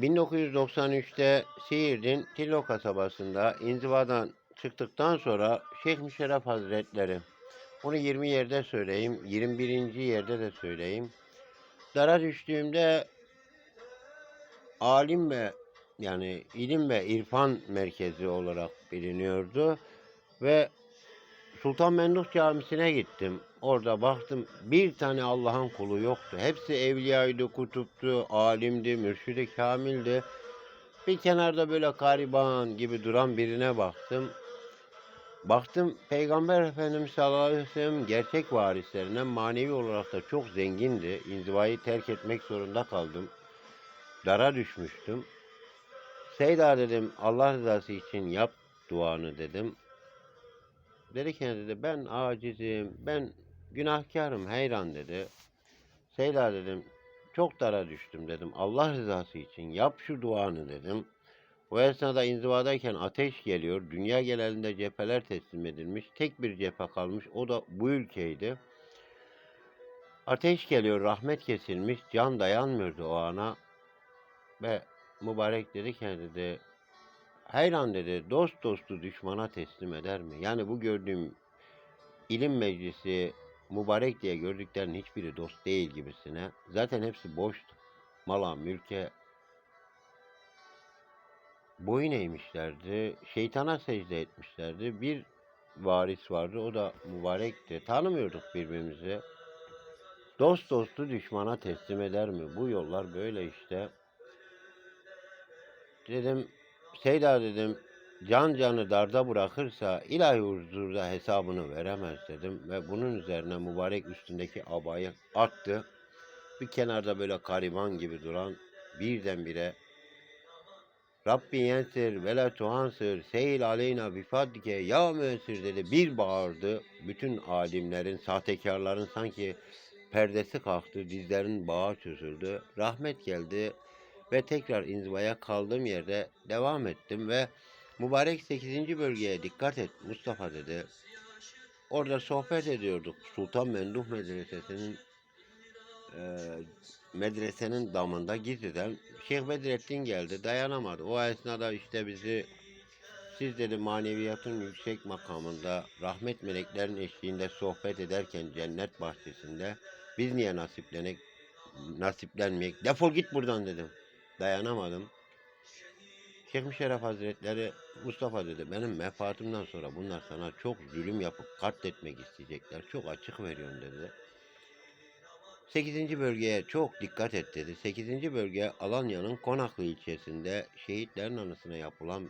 1993'te Siirt'in Tillo kasabasında inzivadan çıktıktan sonra Şeyh Müşerref Hazretleri, bunu 20 yerde söyleyeyim, 21. yerde de söyleyeyim. Dara düştüğümde alim ve yani ilim ve irfan merkezi olarak biliniyordu ve Sultan Memduh Camisi'ne gittim. Orada baktım bir tane Allah'ın kulu yoktu. Hepsi evliyaydı, kutuptu, alimdi, mürşidi kamildi. Bir kenarda böyle gariban gibi duran birine baktım. Baktım Peygamber Efendimiz sallallahu aleyhi ve sellem gerçek varislerinden manevi olarak da çok zengindi. İnzivayı terk etmek zorunda kaldım. Dara düşmüştüm. Seyda dedim Allah rızası için yap duanı dedim. Dedi ki dedi ben acizim, ben günahkarım heyran dedi. Seyda dedim çok dara düştüm dedim. Allah rızası için yap şu duanı dedim. O esnada inzivadayken ateş geliyor. Dünya genelinde cepheler teslim edilmiş. Tek bir cephe kalmış. O da bu ülkeydi. Ateş geliyor, rahmet kesilmiş. Can dayanmıyordu o ana. Ve mübarek dedi ki dedi Hayran dedi dost dostu düşmana teslim eder mi? Yani bu gördüğüm ilim meclisi mübarek diye gördüklerin hiçbiri dost değil gibisine. Zaten hepsi boştu. Mala, mülke boyun eğmişlerdi. Şeytana secde etmişlerdi. Bir varis vardı o da mübarekti. Tanımıyorduk birbirimizi. Dost dostu düşmana teslim eder mi? Bu yollar böyle işte. Dedim Seyda dedim can canı darda bırakırsa ilahi huzurda hesabını veremez dedim ve bunun üzerine mübarek üstündeki abayı attı. Bir kenarda böyle kariban gibi duran birdenbire Rabbi yensir ve la tuhansır seyil aleyna bifadike ya müessir dedi. Bir bağırdı. Bütün alimlerin, sahtekarların sanki perdesi kalktı. Dizlerin bağı çözüldü. Rahmet geldi ve tekrar inzivaya kaldığım yerde devam ettim ve mübarek 8. bölgeye dikkat et Mustafa dedi. Orada sohbet ediyorduk. Sultan Menduh Medresesi'nin e, medresenin damında gizliden Şeyh Bedrettin geldi. Dayanamadı. O esnada işte bizi siz dedi maneviyatın yüksek makamında rahmet meleklerin eşliğinde sohbet ederken cennet bahçesinde biz niye nasiplenek nasiplenmeyek defol git buradan dedim. Dayanamadım. Şeyh Müşerref Hazretleri Mustafa dedi benim vefatımdan sonra bunlar sana çok zulüm yapıp katletmek isteyecekler. Çok açık veriyorsun dedi. 8. bölgeye çok dikkat et dedi. 8. bölge Alanya'nın Konaklı ilçesinde şehitlerin anısına yapılan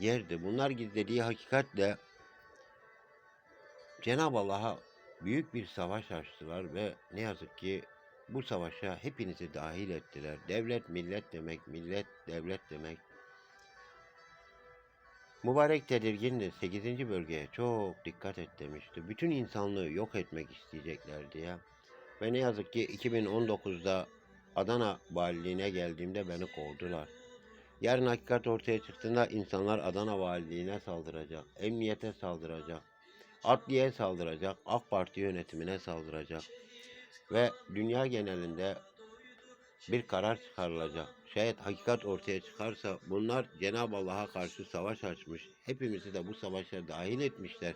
yerdi. Bunlar gizlediği hakikatle Cenab-ı Allah'a büyük bir savaş açtılar ve ne yazık ki bu savaşa hepinizi dahil ettiler. Devlet millet demek, millet devlet demek. Mübarek tedirgindi 8. bölgeye çok dikkat et demişti. Bütün insanlığı yok etmek isteyecekler diye. Ve ne yazık ki 2019'da Adana valiliğine geldiğimde beni kovdular. Yarın hakikat ortaya çıktığında insanlar Adana valiliğine saldıracak, emniyete saldıracak, adliye saldıracak, AK Parti yönetimine saldıracak ve dünya genelinde bir karar çıkarılacak. Şayet hakikat ortaya çıkarsa bunlar Cenab-ı Allah'a karşı savaş açmış. Hepimizi de bu savaşa dahil etmişler.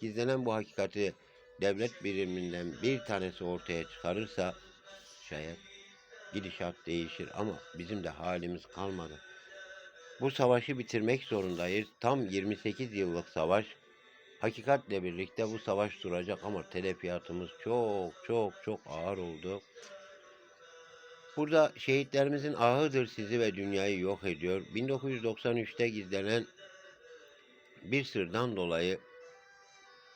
Gizlenen bu hakikati devlet biriminden bir tanesi ortaya çıkarırsa şayet gidişat değişir ama bizim de halimiz kalmadı. Bu savaşı bitirmek zorundayız. Tam 28 yıllık savaş. Hakikatle birlikte bu savaş duracak ama telefiyatımız çok çok çok ağır oldu. Burada şehitlerimizin ahıdır sizi ve dünyayı yok ediyor. 1993'te gizlenen bir sırdan dolayı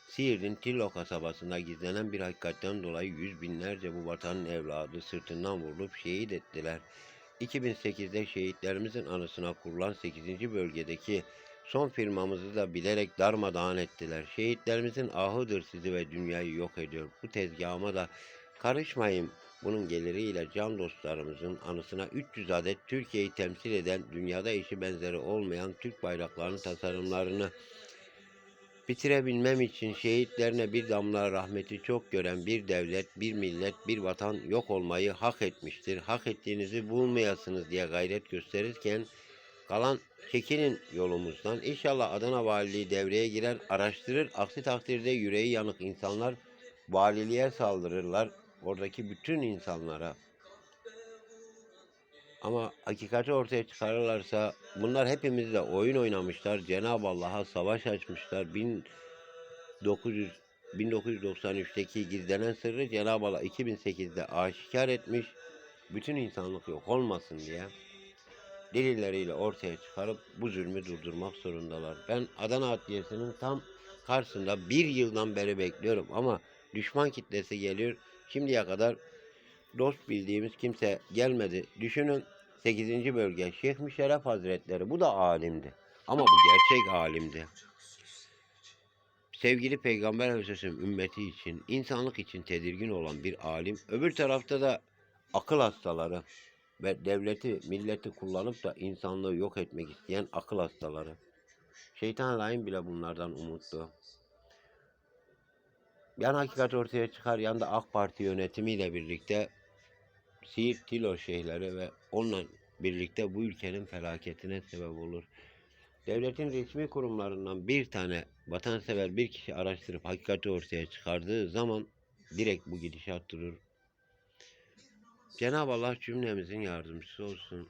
Siirt'in Tillo kasabasında gizlenen bir hakikatten dolayı yüz binlerce bu vatanın evladı sırtından vurulup şehit ettiler. 2008'de şehitlerimizin anısına kurulan 8. bölgedeki son firmamızı da bilerek darmadağın ettiler. Şehitlerimizin ahıdır sizi ve dünyayı yok ediyor. Bu tezgahıma da karışmayın. Bunun geliriyle can dostlarımızın anısına 300 adet Türkiye'yi temsil eden dünyada eşi benzeri olmayan Türk bayraklarının tasarımlarını bitirebilmem için şehitlerine bir damla rahmeti çok gören bir devlet, bir millet, bir vatan yok olmayı hak etmiştir. Hak ettiğinizi bulmayasınız diye gayret gösterirken kalan çekinin yolumuzdan. İnşallah Adana Valiliği devreye girer, araştırır. Aksi takdirde yüreği yanık insanlar valiliğe saldırırlar. Oradaki bütün insanlara. Ama hakikati ortaya çıkarırlarsa bunlar hepimizle oyun oynamışlar. Cenab-ı Allah'a savaş açmışlar. 1900 1993'teki gizlenen sırrı Cenab-ı Allah 2008'de aşikar etmiş. Bütün insanlık yok olmasın diye delilleriyle ortaya çıkarıp bu zulmü durdurmak zorundalar. Ben Adana Adliyesi'nin tam karşısında bir yıldan beri bekliyorum ama düşman kitlesi geliyor. Şimdiye kadar dost bildiğimiz kimse gelmedi. Düşünün 8. bölge Şeyh Müşerref Hazretleri bu da alimdi. Ama bu gerçek alimdi. Sevgili Peygamber Efendimiz'in ümmeti için, insanlık için tedirgin olan bir alim. Öbür tarafta da akıl hastaları ve devleti, milleti kullanıp da insanlığı yok etmek isteyen akıl hastaları. Şeytan lain bile bunlardan umutlu. Yan hakikat ortaya çıkar, yanda AK Parti yönetimiyle birlikte Siirt Tilo şeyhleri ve onunla birlikte bu ülkenin felaketine sebep olur. Devletin resmi kurumlarından bir tane vatansever bir kişi araştırıp hakikati ortaya çıkardığı zaman direkt bu gidişat durur. Cenab-ı Allah cümlemizin yardımcısı olsun.